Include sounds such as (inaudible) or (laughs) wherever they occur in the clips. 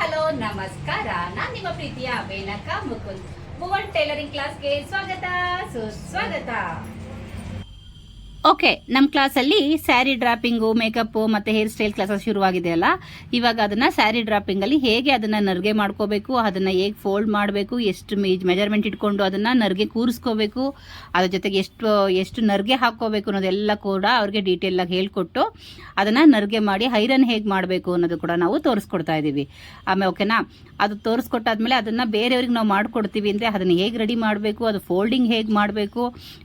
Hello ನಮಸ್ಕಾರ. ನಾನು ನಿಮ್ಮ ಪ್ರೀತಿಯ ಮೇನಕ ಮುಕುಂದ್. ಭುವನ್ ಟೈಲರಿಂಗ್ ಕ್ಲಾಸ್ಗೆ ಸ್ವಾಗತ ಸುಸ್ವಾಗತ. ಓಕೆ ನಮ್ಮ ಕ್ಲಾಸಲ್ಲಿ ಸ್ಯಾರಿ ಡ್ರಾಪಿಂಗು ಮೇಕಪ್ಪು ಮತ್ತು ಹೇರ್ ಸ್ಟೈಲ್ ಕ್ಲಾಸಸ್ ಶುರುವಾಗಿದೆ ಅಲ್ಲ. ಇವಾಗ ಅದನ್ನು ಸ್ಯಾರಿ ಡ್ರಾಪಿಂಗಲ್ಲಿ ಹೇಗೆ ಅದನ್ನು ನರ್ಗೆ ಮಾಡ್ಕೋಬೇಕು, ಅದನ್ನು ಹೇಗೆ ಫೋಲ್ಡ್ ಮಾಡಬೇಕು, ಎಷ್ಟು ಮೆಜರ್ಮೆಂಟ್ ಇಟ್ಕೊಂಡು ಅದನ್ನು ನರ್ಗೆ ಕೂರಿಸ್ಕೋಬೇಕು, ಅದ್ರ ಜೊತೆಗೆ ಎಷ್ಟು ಎಷ್ಟು ನರ್ಗೆ ಹಾಕ್ಕೋಬೇಕು ಅನ್ನೋದೆಲ್ಲ ಕೂಡ ಅವ್ರಿಗೆ ಡೀಟೇಲಾಗಿ ಹೇಳಿಕೊಟ್ಟು ಅದನ್ನು ನರ್ಗೆ ಮಾಡಿ ಐರನ್ ಹೇಗೆ ಮಾಡಬೇಕು ಅನ್ನೋದು ಕೂಡ ನಾವು ತೋರಿಸ್ಕೊಡ್ತಾ ಇದ್ದೀವಿ ಆಮೇಲೆ ಓಕೆನಾ ಅದು ತೋರಿಸ್ಕೊಟ್ಟಾದ್ಮೇಲೆ ಅದನ್ನು ಬೇರೆಯವ್ರಿಗೆ ನಾವು ಮಾಡ್ಕೊಡ್ತೀವಿ ಅಂದರೆ ಅದನ್ನು ಹೇಗೆ ರೆಡಿ ಮಾಡಬೇಕು, ಅದು ಫೋಲ್ಡಿಂಗ್ ಹೇಗೆ ಮಾಡಬೇಕು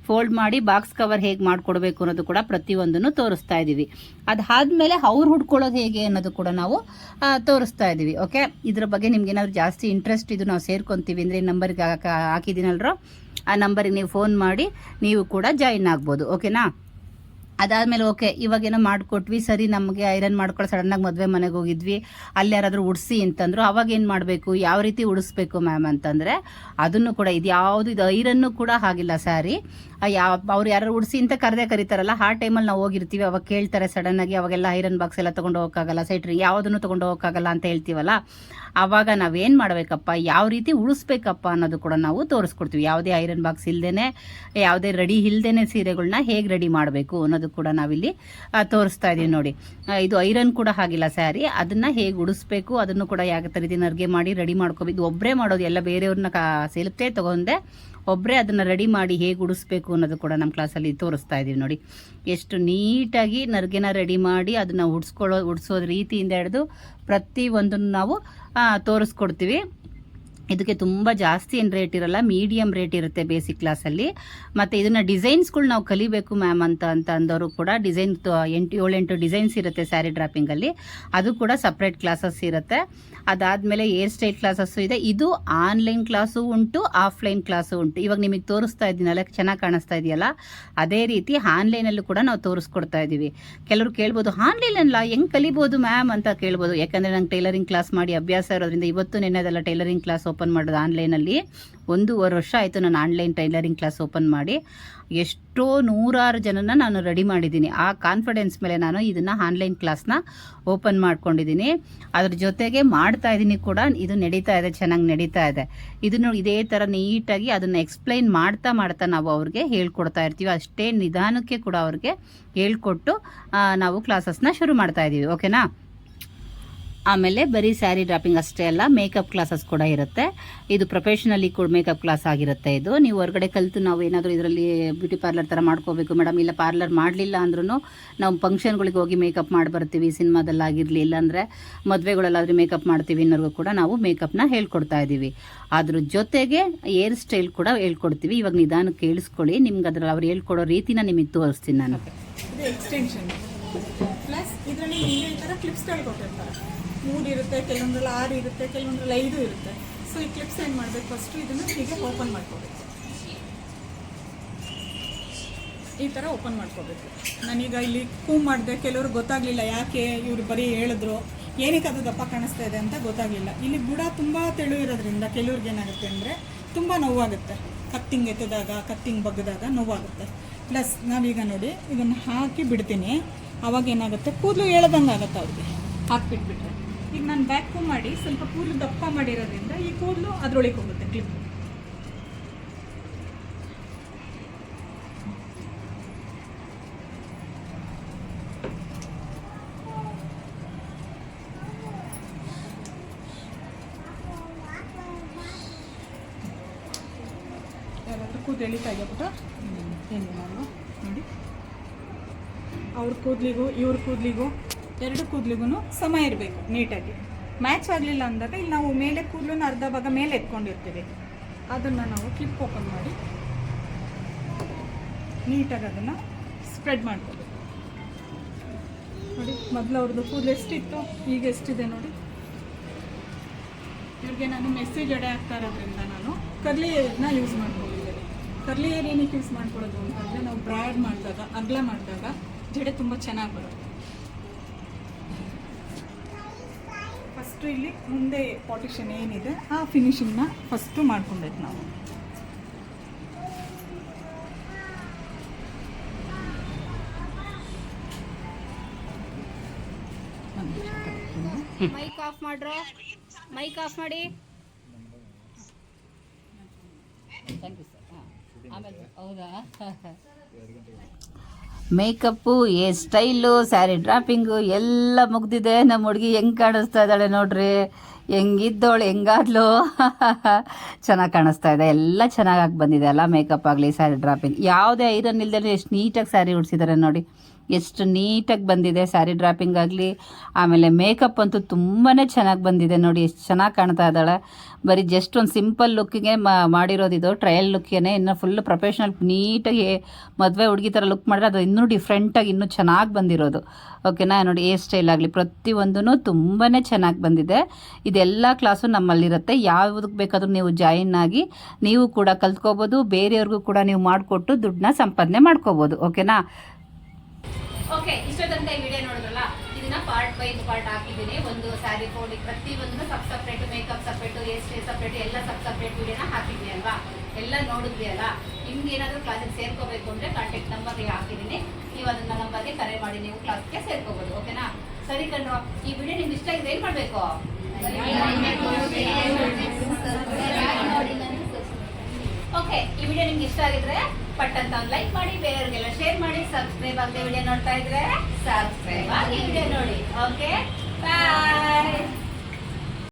ಫೋಲ್ಡ್ ಮಾಡಿ ಬಾಕ್ಸ್ ಕವರ್ ಹೇಗೆ ಮಾಡ್ಕೊಡ್ಬೇಕು ಅನ್ನೋದು ಕೂಡ ಪ್ರತಿಯೊಂದನ್ನು ತೋರಿಸ್ತಾ ಇದ್ದೀವಿ ಅದಾದ್ಮೇಲೆ ಅವ್ರು ಹುಡ್ಕೊಳ್ಳೋದು ಹೇಗೆ ಅನ್ನೋದು ಕೂಡ ನಾವು ತೋರಿಸ್ತಾ ಇದ್ದೀವಿ ಓಕೆ? ಇದ್ರ ಬಗ್ಗೆ ನಿಮ್ಗೆ ಏನಾದರೂ ಜಾಸ್ತಿ ಇಂಟ್ರೆಸ್ಟ್ ಇದು ನಾವು ಸೇರ್ಕೊಂತೀವಿ ಅಂದರೆ ನಂಬರ್ಗೆ ಹಾಕಿದ್ದೀನಲ್ರೋ? ಆ ನಂಬರಿಗೆ ನೀವು ಫೋನ್ ಮಾಡಿ, ನೀವು ಕೂಡ ಜಾಯಿನ್ ಆಗ್ಬೋದು, ಓಕೆನಾ? ಅದಾದಮೇಲೆ, ಓಕೆ, ಇವಾಗೇನೋ ಮಾಡಿಕೊಟ್ವಿ, ಸರಿ, ನಮಗೆ ಐರನ್ ಮಾಡ್ಕೊಳ್ಳೋ ಸಡನ್ನಾಗಿ ಮದುವೆ ಮನೆಗೆ ಹೋಗಿದ್ವಿ. ಅಲ್ಲಿ ಯಾರಾದರೂ ಉಡಿಸಿ ಅಂತಂದ್ರು, ಅವಾಗ ಏನು ಮಾಡಬೇಕು, ಯಾವ ರೀತಿ ಉಡಿಸ್ಬೇಕು ಮ್ಯಾಮ್ ಅಂತಂದರೆ, ಅದನ್ನು ಕೂಡ ಇದು ಯಾವುದು, ಇದು ಐರನ್ನು ಕೂಡ ಆಗಿಲ್ಲ ಸ್ಯಾರಿ. ಯಾವ ಅವ್ರು ಯಾರು ಉಡಿಸಿ ಅಂತ ಕರೆದೇ ಕರೀತಾರಲ್ಲ, ಆ ಟೈಮಲ್ಲಿ ನಾವು ಹೋಗಿರ್ತೀವಿ, ಅವಾಗ ಕೇಳ್ತಾರೆ ಸಡನ್ನಾಗಿ ಅವಾಗೆಲ್ಲ ಐರನ್ ಬಾಕ್ಸ್ ಎಲ್ಲ ತೊಗೊಂಡು ಹೋಗೋಕ್ಕಾಗಲ್ಲ ಸೈಟ್ರಿ ಯಾವುದನ್ನು ತೊಗೊಂಡು ಹೋಗೋಕ್ಕಾಗಲ್ಲ ಅಂತ ಹೇಳ್ತೀವಲ್ಲ ಆವಾಗ ನಾವೇನು ಮಾಡಬೇಕಪ್ಪ, ಯಾವ ರೀತಿ ಉಳಿಸ್ಬೇಕಪ್ಪ ಅನ್ನೋದು ಕೂಡ ನಾವು ತೋರಿಸ್ಕೊಡ್ತೀವಿ. ಯಾವುದೇ ಐರನ್ ಬಾಕ್ಸ್ ಇಲ್ದೇನೆ, ಯಾವುದೇ ರೆಡಿ ಇಲ್ದೇನೆ ಸೀರೆಗಳನ್ನ ಹೇಗೆ ರೆಡಿ ಮಾಡಬೇಕು ಅನ್ನೋದು ಕೂಡ ನಾವಿಲ್ಲಿ ತೋರಿಸ್ತಾ ಇದ್ದೀವಿ ನೋಡಿ. ಇದು ಐರನ್ ಕೂಡ ಆಗಿಲ್ಲ ಸ್ಯಾರಿ. ಅದನ್ನ ಹೇಗೆ ಉಡಿಸ್ಬೇಕು, ಅದನ್ನು ಕೂಡ ಯಾವ ರೀತಿ ನರ್ಗೆ ಮಾಡಿ ರೆಡಿ ಮಾಡ್ಕೋಬೇಕು. ಒಬ್ಬರೇ ಮಾಡೋದು, ಎಲ್ಲ ಬೇರೆಯವ್ರನ್ನ ಕಾ ಸೇಲುತ್ತೆ ತಗೊಂಡೆ. ಒಬ್ಬರೇ ಅದನ್ನು ರೆಡಿ ಮಾಡಿ ಹೇಗೆ ಉಡಿಸ್ಬೇಕು ಅನ್ನೋದು ಕೂಡ ನಮ್ಮ ಕ್ಲಾಸಲ್ಲಿ ತೋರಿಸ್ತಾ ಇದ್ದೀವಿ ನೋಡಿ. ಎಷ್ಟು ನೀಟಾಗಿ ನರ್ಗೆನ ರೆಡಿ ಮಾಡಿ ಅದನ್ನು ಉಡ್ಸ್ಕೊಳ್ಳೋ ಉಡ್ಸೋದು ರೀತಿಯಿಂದ ಹಿಡಿದು ಪ್ರತಿಯೊಂದನ್ನು ನಾವು ತೋರಿಸ್ಕೊಡ್ತೀವಿ. ಇದಕ್ಕೆ ತುಂಬ ಜಾಸ್ತಿ ಏನು ರೇಟ್ ಇರಲ್ಲ ಮೀಡಿಯಮ್ ರೇಟ್ ಇರುತ್ತೆ ಬೇಸಿಕ್ ಕ್ಲಾಸಲ್ಲಿ ಮತ್ತು ಇದನ್ನು ಡಿಸೈನ್ಸ್ಗಳು ನಾವು ಕಲಿಬೇಕು ಮ್ಯಾಮ್ ಅಂತ ಅಂತ ಅಂದವರು ಕೂಡ ಡಿಸೈನ್ ಎಂಟು, ಏಳೆಂಟು ಡಿಸೈನ್ಸ್ ಇರುತ್ತೆ ಸ್ಯಾರಿ ಡ್ರಾಪಿಂಗಲ್ಲಿ ಅದು ಕೂಡ ಸಪ್ರೇಟ್ ಕ್ಲಾಸಸ್ ಇರುತ್ತೆ. ಅದಾದಮೇಲೆ ಏರ್ ಸ್ಟೈಲ್ ಕ್ಲಾಸಸ್ಸು ಇದೆ. ಇದು ಆನ್ಲೈನ್ ಕ್ಲಾಸು ಉಂಟು ಆಫ್ಲೈನ್ ಕ್ಲಾಸು ಉಂಟು. ಇವಾಗ ನಿಮಗೆ ತೋರಿಸ್ತಾ ಇದ್ದೀನಲ್ಲ ಚೆನ್ನಾಗಿ ಕಾಣಿಸ್ತಾ ಇದೆಯಲ್ಲ? ಅದೇ ರೀತಿ ಆನ್ಲೈನಲ್ಲೂ ಕೂಡ ನಾವು ತೋರಿಸ್ಕೊಡ್ತಾ ಇದ್ದೀವಿ ಕೆಲವರು ಕೇಳ್ಬೋದು ಆನ್ಲೈನಲ್ಲ ಹೆಂಗೆ ಕಲಿಬೋದು ಮ್ಯಾಮ್ ಅಂತ ಕೇಳ್ಬೋದು. ಯಾಕಂದರೆ ನಂಗೆ ಟೈಲರಿಂಗ್ ಕ್ಲಾಸ್ ಮಾಡಿ ಅಭ್ಯಾಸ ಇರೋದ್ರಿಂದ ಇವತ್ತು ನೆನ್ನೆದಲ್ಲ ಟೈಲರಿಂಗ್ ಕ್ಲಾಸ್ ಓಪನ್ ಮಾಡೋದು ಆನ್ಲೈನಲ್ಲಿ. ಒಂದೂವರೆ ವರ್ಷ ಆಯಿತು ನಾನು ಆನ್ಲೈನ್ ಟೈಲರಿಂಗ್ ಕ್ಲಾಸ್ ಓಪನ್ ಮಾಡಿ. ಎಷ್ಟೋ ನೂರಾರು ಜನನ ನಾನು ರೆಡಿ ಮಾಡಿದ್ದೀನಿ. ಆ ಕಾನ್ಫಿಡೆನ್ಸ್ ಮೇಲೆ ನಾನು ಇದನ್ನು ಆನ್ಲೈನ್ ಕ್ಲಾಸ್ನ ಓಪನ್ ಮಾಡ್ಕೊಂಡಿದ್ದೀನಿ. ಅದ್ರ ಜೊತೆಗೆ ಮಾಡ್ತಾ ಇದ್ದೀನಿ ಕೂಡ. ಇದು ನಡೀತಾ ಇದೆ, ಚೆನ್ನಾಗಿ ನಡೀತಾ ಇದೆ. ಇದನ್ನು ಇದೇ ಥರ ನೀಟಾಗಿ ಅದನ್ನು ಎಕ್ಸ್ಪ್ಲೈನ್ ಮಾಡ್ತಾ ಮಾಡ್ತಾ ನಾವು ಅವ್ರಿಗೆ ಹೇಳ್ಕೊಡ್ತಾ ಇರ್ತೀವಿ. ಅಷ್ಟೇ ನಿಧಾನಕ್ಕೆ ಕೂಡ ಅವ್ರಿಗೆ ಹೇಳ್ಕೊಟ್ಟು ನಾವು ಕ್ಲಾಸಸ್ನ ಶುರು ಮಾಡ್ತಾ ಇದ್ದೀವಿ ಓಕೆನಾ? ಆಮೇಲೆ ಬರೀ ಸ್ಯಾರಿ ಡ್ರಾಪಿಂಗ್ ಅಷ್ಟೇ ಅಲ್ಲ ಮೇಕಪ್ ಕ್ಲಾಸಸ್ ಕೂಡ ಇರುತ್ತೆ. ಇದು ಪ್ರೊಫೆಷನಲಿ ಕೂಡ ಮೇಕಪ್ ಕ್ಲಾಸ್ ಆಗಿರುತ್ತೆ ಇದು. ನೀವು ಹೊರಗಡೆ ಕಲಿತು ನಾವು ಏನಾದರೂ ಇದರಲ್ಲಿ ಬ್ಯೂಟಿ ಪಾರ್ಲರ್ ಥರ ಮಾಡ್ಕೋಬೇಕು ಮೇಡಮ್ ಇಲ್ಲ ಪಾರ್ಲರ್ ಮಾಡಲಿಲ್ಲ ಅಂದ್ರೂ ನಾವು ಫಂಕ್ಷನ್ಗಳಿಗೆ ಹೋಗಿ ಮೇಕಪ್ ಮಾಡಿ ಬರ್ತೀವಿ ಸಿನಿಮಾದಲ್ಲಾಗಿರಲಿ ಇಲ್ಲಾಂದರೆ ಮದುವೆಗಳಲ್ಲಾದರೂ ಮೇಕಪ್ ಮಾಡ್ತೀವಿ ಅನ್ನೋರ್ಗೂ ಕೂಡ ನಾವು ಮೇಕಪ್ನ ಹೇಳ್ಕೊಡ್ತಾ ಇದ್ದೀವಿ ಅದ್ರ ಜೊತೆಗೆ ಏರ್ ಸ್ಟೈಲ್ ಕೂಡ ಹೇಳ್ಕೊಡ್ತೀವಿ. ಇವಾಗ ನಿಧಾನ ಕೇಳಿಸ್ಕೊಳ್ಳಿ, ನಿಮ್ಗೆ ಅದ್ರಲ್ಲಿ ಅವ್ರು ಹೇಳ್ಕೊಡೋ ರೀತಿನ ನಿಮಗೆ ತೋರಿಸ್ತೀನಿ ನಾನು. ಪ್ಲಸ್ ಇದರಲ್ಲಿ ಕ್ಲಿಪ್ಸ್ಗಳು ಕೊಟ್ಟಿರ್ತಾರೆ? ಮೂರು ಇರುತ್ತೆ, ಕೆಲವೊಂದ್ರಲ್ಲಿ ಆರು ಇರುತ್ತೆ, ಕೆಲವೊಂದ್ರಲ್ಲಿ ಐದು ಇರುತ್ತೆ. ಸೊ ಈ ಕ್ಲಿಪ್ಸ್ ಏನು ಮಾಡಬೇಕು? ಫಸ್ಟು ಇದನ್ನು ಹೀಗೆ ಓಪನ್ ಮಾಡ್ಕೋಬೇಕು. ಈ ಥರ ಓಪನ್ ಮಾಡ್ಕೋಬೇಕು. ನಾನೀಗ ಇಲ್ಲಿ ಕೂ ಮಾಡಿದೆ, ಕೆಲವರು ಗೊತ್ತಾಗಲಿಲ್ಲ ಯಾಕೆ ಇವರು ಬರೀ ಹೇಳಿದ್ರು, ಏನಕ್ಕೆ ಅದು ದಪ್ಪ ಕಾಣಿಸ್ತಾ ಇದೆ ಅಂತ ಗೊತ್ತಾಗಲಿಲ್ಲ. ಇಲ್ಲಿ ಬುಡ ತುಂಬ ತೆಳು ಇರೋದ್ರಿಂದ ಕೆಲವ್ರಿಗೆ ಏನಾಗುತ್ತೆ ಅಂದರೆ ತುಂಬ ನೋವಾಗುತ್ತೆ. ಕತ್ತಿಂಗ್ ಎತ್ತಿದಾಗ ಕತ್ತಿಂಗ್ ಬಗ್ಗದಾಗ ನೋವಾಗುತ್ತೆ. ಪ್ಲಸ್ ನಾವೀಗ ನೋಡಿ, ಇದನ್ನು ಹಾಕಿ ಬಿಡ್ತೀನಿ. ಅವಾಗ ಏನಾಗುತ್ತೆ? ಕೂದಲು ಹೇಳ್ದಂಗೆ ಆಗುತ್ತೆ ಅವ್ರಿಗೆ. ಹಾಕ್ಬಿಟ್ಬಿಟ್ರೆ. ಈಗ ನಾನು ಬ್ಯಾಕು ಮಾಡಿ ಸ್ವಲ್ಪ ಕೂದಲು ದಪ್ಪ ಮಾಡಿರೋದ್ರಿಂದ ಈ ಕೂದಲು ಅದರೊಳಗೆ ಹೋಗುತ್ತೆ ಕ್ಲಿಪ್ ಯಾರಾದರೂ ಕೂದಲು ನೋಡಿ. ಅವ್ರ ಕೂದಲಿಗೂ, ಇವ್ರ ಕೂದಲಿಗೂ ಎರಡು ಕೂದಲಿಗೂ ಸಮ ಇರಬೇಕು, ನೀಟಾಗಿ. ಮ್ಯಾಚ್ ಆಗಲಿಲ್ಲ ಅಂದಾಗ ಇಲ್ಲಿ ನಾವು ಮೇಲೆ ಕೂದಲು ಅರ್ಧ ಭಾಗ ಮೇಲೆ ಎತ್ಕೊಂಡಿರ್ತೀವಿ. ಅದನ್ನು ನಾವು ಕ್ಲಿಪ್ ಓಪನ್ ಮಾಡಿ ನೀಟಾಗಿ ಅದನ್ನು ಸ್ಪ್ರೆಡ್ ಮಾಡ್ಕೋಬೇಕು ನೋಡಿ, ಮೊದಲು ಅವ್ರದ್ದು ಕೂದಲು ಎಷ್ಟಿತ್ತು, ಈಗ ಎಷ್ಟಿದೆ ನೋಡಿ. ಇವ್ರಿಗೆ ನಾನು ಮೆಸೇಜ್ ಎಡೆ ಆಗ್ತಾ ಇರೋದ್ರಿಂದ ನಾನು ಕರ್ಲಿ ಏರ್ನ ಯೂಸ್ ಮಾಡ್ಕೊಂಡಿದ್ದೇನೆ. ಕರ್ಲಿ ಏರ್ ಏನಕ್ಕೆ ಯೂಸ್ ಮಾಡ್ಕೊಳ್ಳೋದು ಅಂತಂದರೆ ನಾವು ಬ್ರಾಡ್ ಮಾಡಿದಾಗ, ಅಗ್ಲ ಮಾಡಿದಾಗ ಜಡೆ ತುಂಬ ಚೆನ್ನಾಗಿ ಬರುತ್ತೆ. ಫಸ್ಟು ಇಲ್ಲಿ ಮುಂದೆ ಪಾರ್ಟಿಷನ್ ಏನಿದೆ ಆ ಫಿನಿಶಿಂಗ್ನ ಫಸ್ಟು ಮಾಡ್ಕೊಬೇಕು ನಾವು. ಮೈಕ್ ಆಫ್ ಮಾಡ್ರ? ಮೈಕ್ ಆಫ್ ಮಾಡಿ. ಥ್ಯಾಂಕ್ ಯು ಸರ್ ಆಮೇಲೆ ಹೌದಾ? (laughs) ಮೇಕಪ್ಪು, ಏ ಸ್ಟೈಲು, ಸ್ಯಾರಿ ಡ್ರಾಪಿಂಗು ಎಲ್ಲ ಮುಗ್ದಿದೆ. ನಮ್ಮ ಹುಡುಗಿ ಹೆಂಗೆ ಕಾಣಿಸ್ತಾ ಇದ್ದಾಳೆ ನೋಡ್ರಿ. ಹೆಂಗಿದ್ದವಳು ಹೆಂಗಾದ್ಲು? (laughs) ಚೆನ್ನಾಗಿ ಕಾಣಿಸ್ತಾ ಇದೆ. ಎಲ್ಲ ಚೆನ್ನಾಗಿ ಬಂದಿದೆ ಅಲ್ಲ ಮೇಕಪ್ ಆಗಲಿ, ಸ್ಯಾರಿ ಡ್ರಾಪಿಂಗ್. ಯಾವುದೇ ಐರನ್ ಇಲ್ದೇ ಎಷ್ಟು ನೀಟಾಗಿ ಸ್ಯಾರಿ ಉಡ್ಸಿದ್ದಾರೆ ನೋಡಿ. ಎಷ್ಟು ನೀಟಾಗಿ ಬಂದಿದೆ ಸ್ಯಾರಿ ಡ್ರಾಪಿಂಗ್ ಆಗಲಿ, ಆಮೇಲೆ ಮೇಕಪ್ ಅಂತೂ ತುಂಬಾ ಚೆನ್ನಾಗಿ ಬಂದಿದೆ ನೋಡಿ, ಎಷ್ಟು ಚೆನ್ನಾಗಿ ಕಾಣ್ತಾ ಇದ್ದಾಳೆ. ಬರೀ ಜಸ್ಟ್ ಒಂದು ಸಿಂಪಲ್ ಲುಕ್ಕಿಗೆ ಮಾಡಿರೋದು ಇದು ಟ್ರಯಲ್ ಲುಕ್ಕೇನೆ ಇನ್ನು ಫುಲ್ ಪ್ರೊಫೆಷ್ನಲ್ ನೀಟಾಗಿ ಮದುವೆ ಹುಡುಗಿ ಥರ ಲುಕ್ ಮಾಡಿದ್ರೆ ಅದು ಇನ್ನೂ ಡಿಫ್ರೆಂಟಾಗಿ ಇನ್ನೂ ಚೆನ್ನಾಗಿ ಬಂದಿರೋದು. ಓಕೆನಾ ನೋಡಿ ಏರ್ ಸ್ಟೈಲ್ ಆಗಲಿ ಪ್ರತಿಯೊಂದೂ ತುಂಬಾ ಚೆನ್ನಾಗಿ ಬಂದಿದೆ. ಇದೆಲ್ಲ ಕ್ಲಾಸು ನಮ್ಮಲ್ಲಿರುತ್ತೆ. ಯಾವುದಕ್ಕೆ ಬೇಕಾದರೂ ನೀವು ಜಾಯಿನ್ ಆಗಿ, ನೀವು ಕೂಡ ಕಲ್ತ್ಕೋಬೋದು, ಬೇರೆಯವ್ರಿಗೂ ಕೂಡ ನೀವು ಮಾಡಿಕೊಟ್ಟು ದುಡ್ಡನ್ನ ಸಂಪಾದನೆ ಮಾಡ್ಕೋಬೋದು. ಓಕೆನಾ ಓಕೆ ಇಷ್ಟ ಈ ವಿಡಿಯೋ ನೋಡಿದ್ರಲ್ಲ, ಇದನ್ನ ಪಾರ್ಟ್ ಬೈ ಪಾರ್ಟ್ ಹಾಕಿದ್ದೀನಿ. ಒಂದು ಸ್ಯಾರಿ ಫೋಲ್ಡಿಂಗ್ ಪ್ರತಿ ಒಂದು ಸಬ್ separate makeup separate style separate ಎಲ್ಲ ಸಬ್ ಸಪ್ರೇಟ್ ವಿಡಿಯೋನ ಹಾಕಿದ್ವಿ ಅಲ್ವಾ? ಎಲ್ಲ ನೋಡಿದ್ವಿ ಅಲ್ಲ? ನಿಮ್ಗೆ ಏನಾದರೂ ಕ್ಲಾಸಿಗೆ ಸೇರ್ಕೋಬೇಕು ಅಂದ್ರೆ ಕಾಂಟ್ಯಾಕ್ಟ್ ನಂಬರ್ ಹಾಕಿದ್ದೀನಿ. ನೀವು ಅದನ್ನ ನಂಬರ್ಗೆ ಕರೆ ಮಾಡಿ, ನೀವು ಕ್ಲಾಸ್ಗೆ ಸೇರ್ಕೋಬಹುದು ಓಕೆನಾ ಸರಿ ಕಣ್ರು, ಈ ವಿಡಿಯೋ ನಿಮ್ಗೆ ಇಷ್ಟ ಆಗಿದೆ, ಏನ್ ಮಾಡ್ಬೇಕು? ಓಕೆ ಈ ವಿಡಿಯೋ ನಿಮ್ಗೆ ಇಷ್ಟ ಆಗಿದ್ರೆ ಪಟ್ ಅಂತ ಒಂದು ಲೈಕ್ ಮಾಡಿ, ಬೇರೆಯವರಿಗೆಲ್ಲ ಶೇರ್ ಮಾಡಿ ಸಬ್ಸ್ಕ್ರೈಬ್ ಆಗದೆ ವಿಡಿಯೋ ನೋಡ್ತಾ ಇದ್ರೆ ಸಬ್ಸ್ಕ್ರೈಬ್ ಆಗಿ ವಿಡಿಯೋ ನೋಡಿ. Okay bye